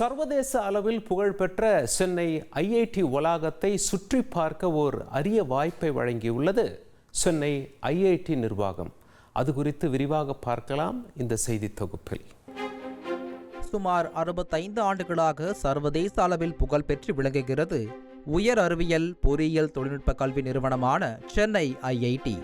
சர்வதேச அளவில் புகழ்பெற்ற சென்னை ஐஐடி வளாகத்தை சுற்றி பார்க்க ஓர் அரிய வாய்ப்பை வழங்கியுள்ளது சென்னை ஐஐடி நிர்வாகம். அது குறித்து விரிவாக பார்க்கலாம் இந்த செய்தி தொகுப்பில். சுமார் அறுபத்தைந்து ஆண்டுகளாக சர்வதேச அளவில் புகழ்பெற்று விளங்குகிறது உயர் அறிவியல் பொறியியல் தொழில்நுட்ப கல்வி நிறுவனமான சென்னை ஐஐடி.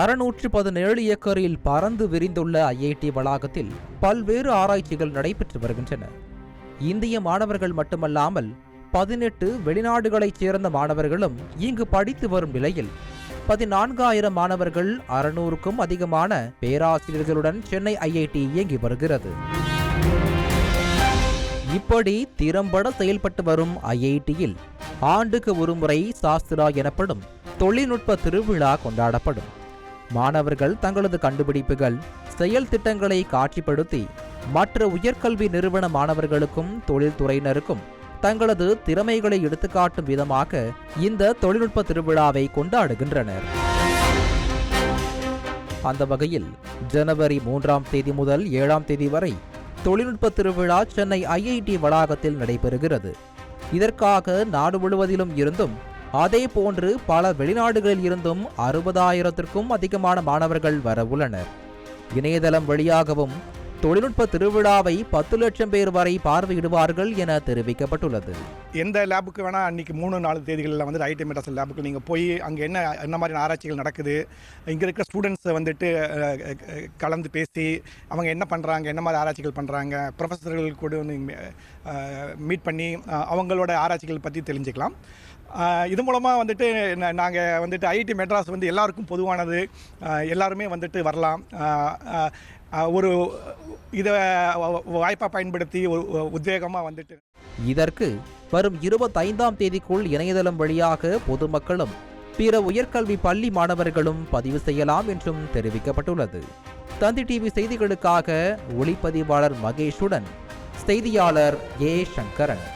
அறுநூற்று பதினேழு ஏக்கரில் பறந்து விரிந்துள்ள ஐஐடி வளாகத்தில் பல்வேறு ஆராய்ச்சிகள் நடைபெற்று வருகின்றன. இந்திய மாணவர்கள் மட்டுமல்லாமல் பதினெட்டு வெளிநாடுகளைச் சேர்ந்த மாணவர்களும் இங்கு படித்து வரும் நிலையில் பதினான்காயிரம் மாணவர்கள் அறுநூறுக்கும் அதிகமான பேராசிரியர்களுடன் சென்னை ஐஐடி இயங்கி வருகிறது. இப்படி திறம்பட செயல்பட்டு வரும் ஐஐடியில் ஆண்டுக்கு ஒருமுறை சாஸ்திரா எனப்படும் தொழில்நுட்ப திருவிழா கொண்டாடப்படும். மாணவர்கள் தங்களது கண்டுபிடிப்புகள் செயல் திட்டங்களை காட்சிப்படுத்தி மற்ற உயர்கல்வி நிறுவன மாணவர்களுக்கும் தொழில்துறையினருக்கும் தங்களது திறமைகளை எடுத்துக்காட்டும் விதமாக இந்த தொழில்நுட்ப திருவிழாவை கொண்டாடுகின்றனர். அந்த வகையில் ஜனவரி மூன்றாம் தேதி முதல் ஏழாம் தேதி வரை தொழில்நுட்ப திருவிழா சென்னை ஐஐடி வளாகத்தில் நடைபெறுகிறது. இதற்காக நாடு முழுவதிலும் இருந்தும் அதே போன்று பல வெளிநாடுகளில் இருந்தும் அறுபதாயிரத்திற்கும் அதிகமான மாணவர்கள் வர உள்ளனர். இணையதளம் வழியாகவும் தொழில்நுட்ப திருவிழாவை பத்து லட்சம் பேர் வரை பார்வையிடுவார்கள் என தெரிவிக்கப்பட்டுள்ளது. எந்த லேபுக்கு வேணால் அன்றைக்கி மூணு நாலு தேதிகளில் வந்து ஐடி மெட்ராஸ் லேபுக்கு நீங்கள் போய் அங்கே என்ன என்ன மாதிரி ஆராய்ச்சிகள் நடக்குது? இங்கே இருக்கிற ஸ்டூடெண்ட்ஸை வந்துட்டு கலந்து பேசி அவங்க என்ன பண்ணுறாங்க என்ன மாதிரி ஆராய்ச்சிகள் பண்ணுறாங்க ப்ரொஃபஸர்கள் கூட மீட் பண்ணி அவங்களோட ஆராய்ச்சிகள் பற்றி தெரிஞ்சுக்கலாம். இது மூலமாக வந்துட்டு நாங்கள் வந்துட்டு ஐடி மெட்ராஸ் வந்து எல்லாருக்கும் பொதுவானது. எல்லாருமே வந்துட்டு வரலாம். ஒரு இதை வாய்ப்பாக பயன்படுத்தி ஒரு உத்வேகமாக வந்துட்டு இதற்கு வரும் இருபத்தைந்தாம் தேதிக்குள் இணையதளம் வழியாக பொதுமக்களும் பிற உயர்கல்வி பள்ளி மாணவர்களும் பதிவு செய்யலாம் என்றும் தெரிவிக்கப்பட்டுள்ளது. தந்தி டிவி செய்திகளுக்காக ஒளிப்பதிவாளர் மகேஷுடன் செய்தியாளர் ஏ. சங்கரன்.